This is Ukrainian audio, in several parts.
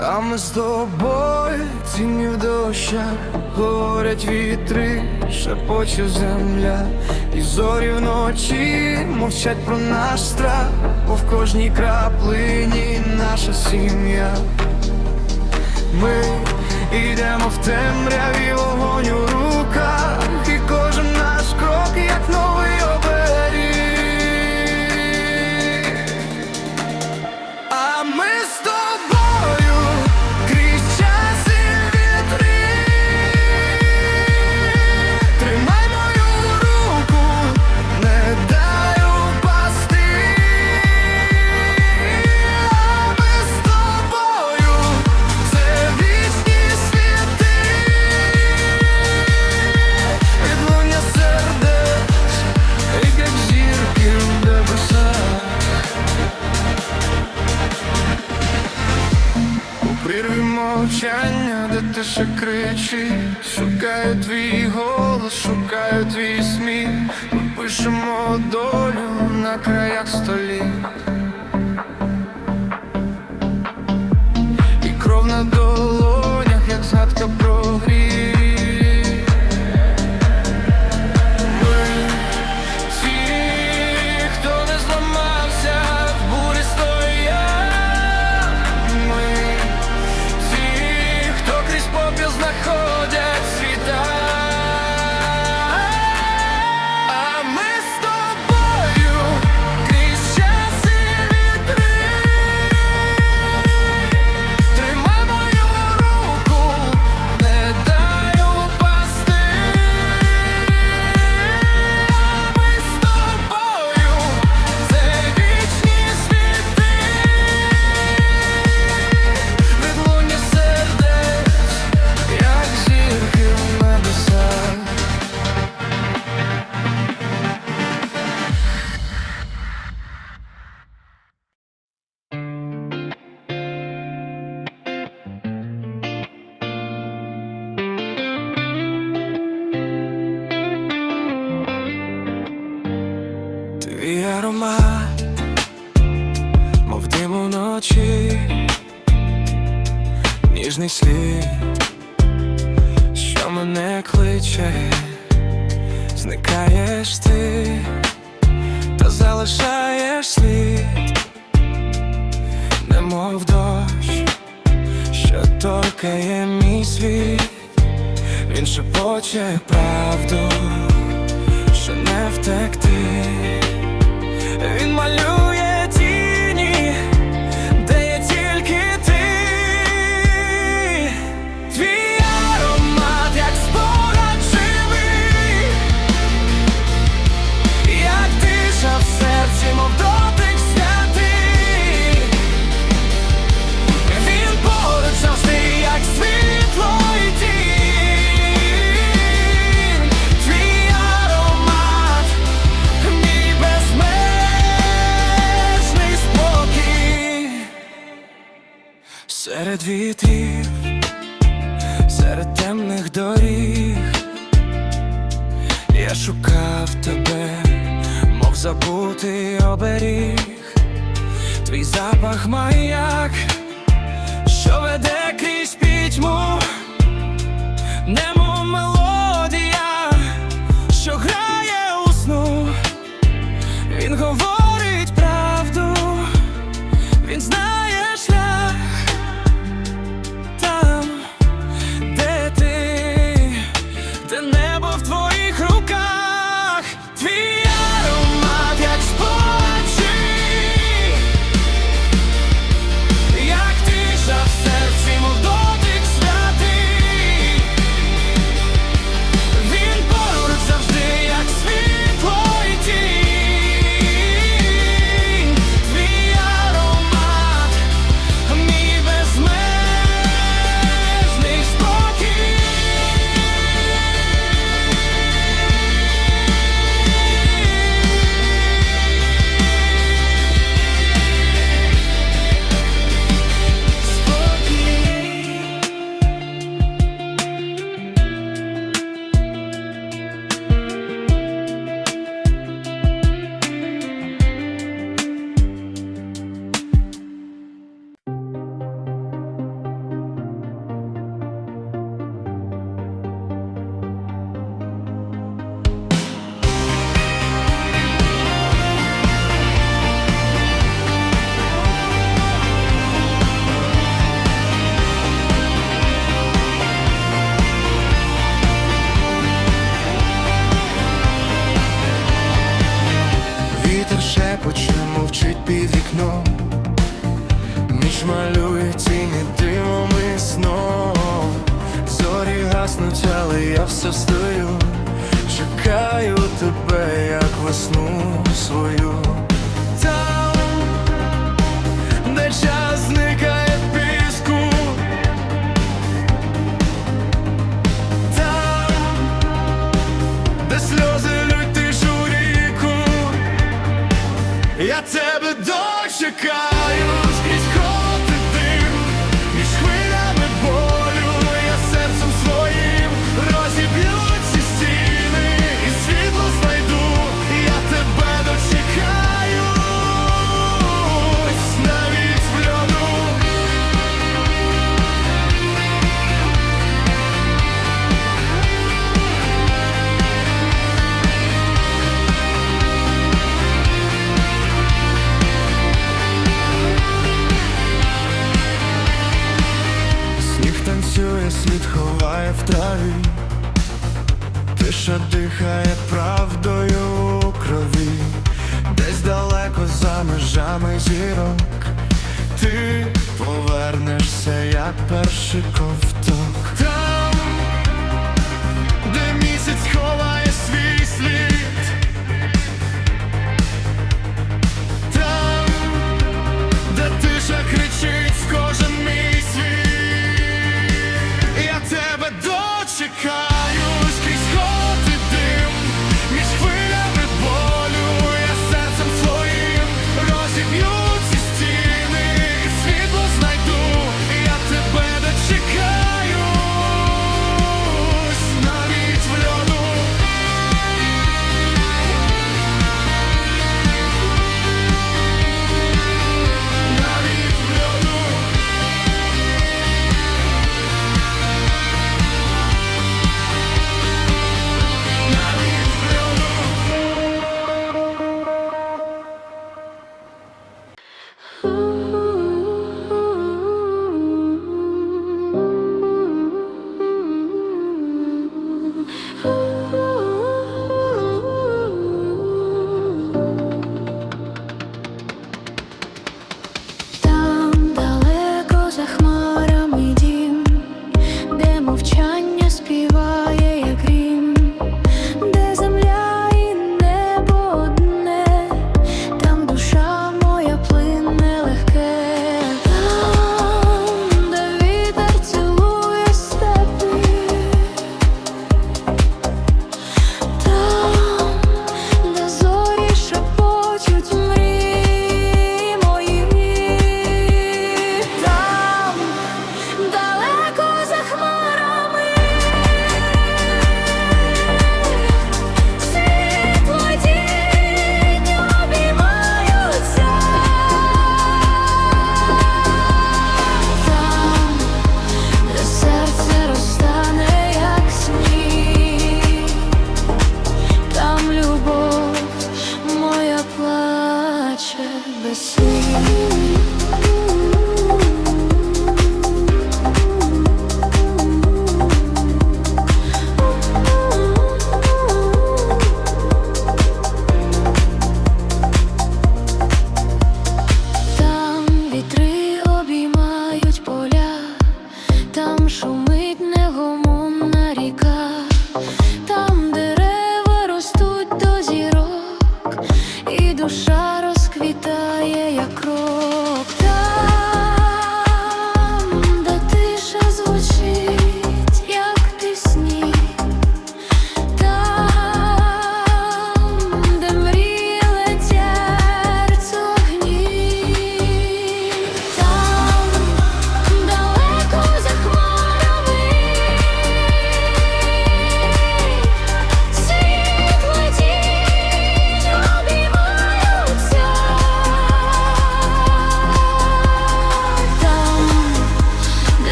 А ми з тобою тіні в дощах Говорять вітри, шепоче земля, і зорі вночі мовчать про наш страх, бо в кожній краплині наша сім'я. Ми йдемо в темряві вогонь у руках, і кожен наш крок, як новий мовчання, де ти ще кричиш? Шукаю твій голос, шукаю твій сміх. Ми пишемо долю на краях столі. І кров на долонях, як згадка про гріх він шепоче правду що не втекти, серед вітрів, серед темних доріг, я шукав тебе, мов забутий оберіг, твій запах маяк, що веде крізь пітьму, немов мелодія, що грає у сну, він говорить правду, він знає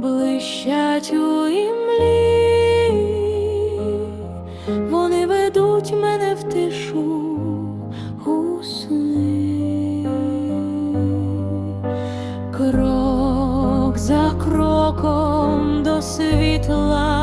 блищать у імлі, вони ведуть мене в тишу у крок за кроком до світла.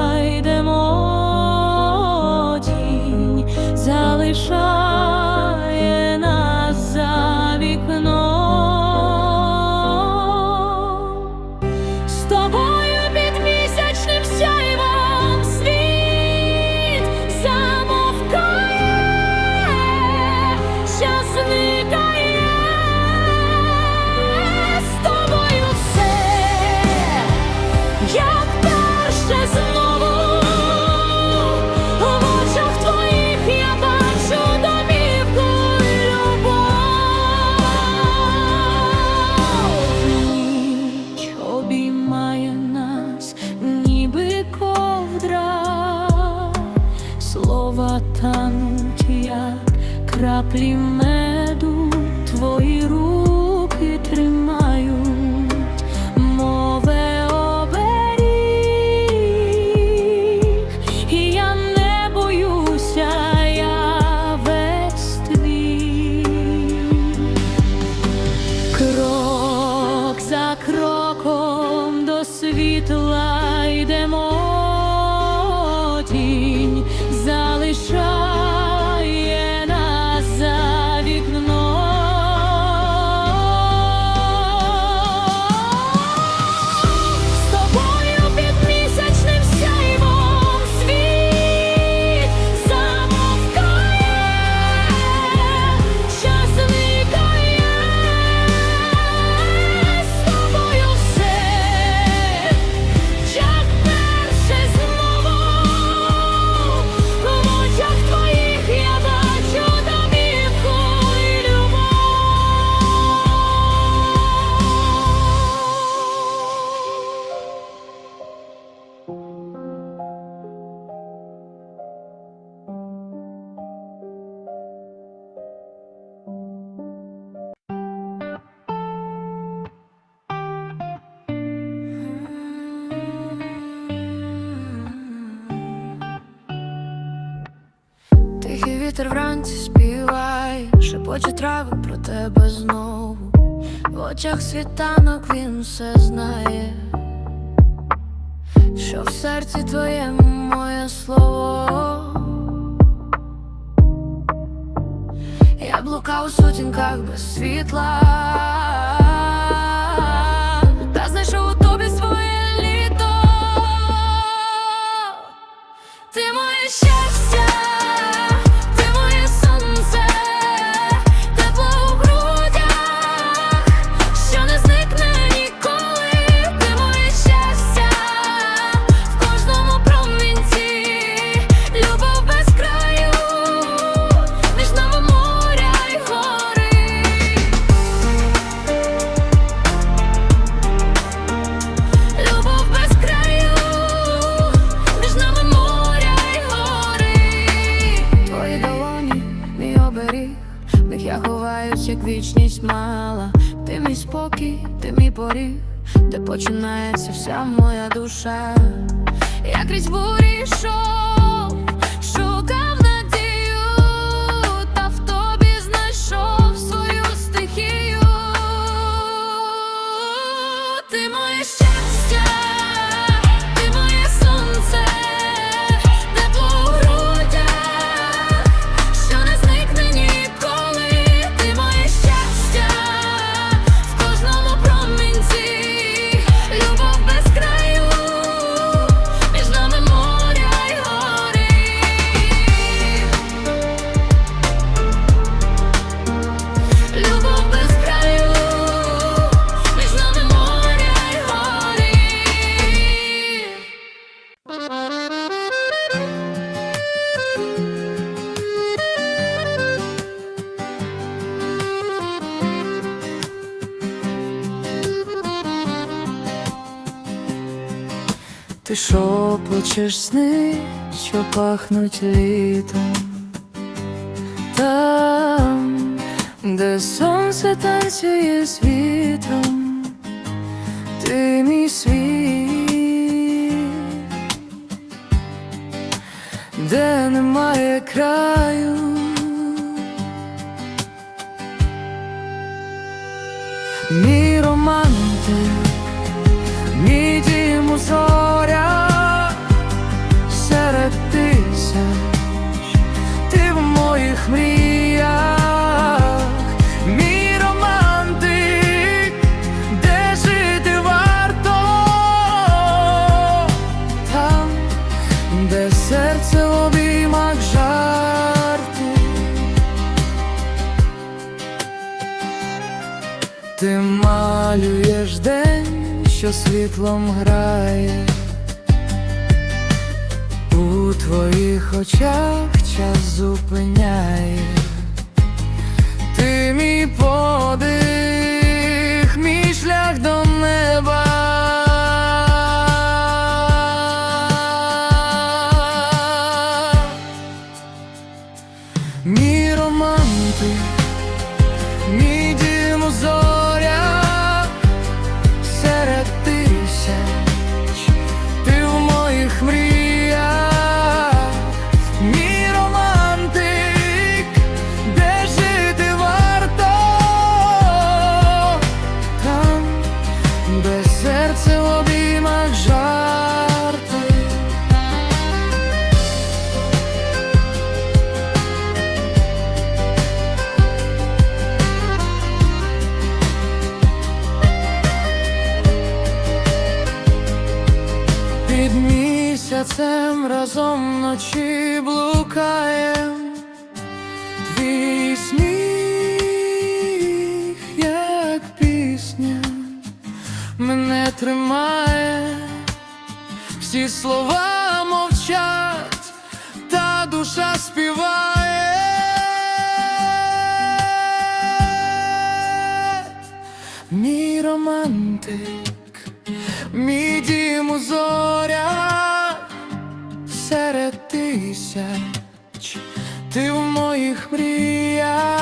краплі меду твої руки. сонці співає, шепоче трави про тебе знову. В очах світанок він все знає, що в серці твоєму моє слово. Я блукав у сутінках без світла. знала, ти мій спокій, ти мій поріг, де починається вся моя душа, Я крізь бурі йшов, шукав. Ти шопочеш сни, що пахнуть літом Там, де сонце танцює з вітром, ти мій світ, де немає краю. Мій що світлом грає, у твоїх очах час зупиняє, всі слова мовчать, та душа співає. Мій романтик, мій дім у зорях серед тисяч, ти в моїх мріях.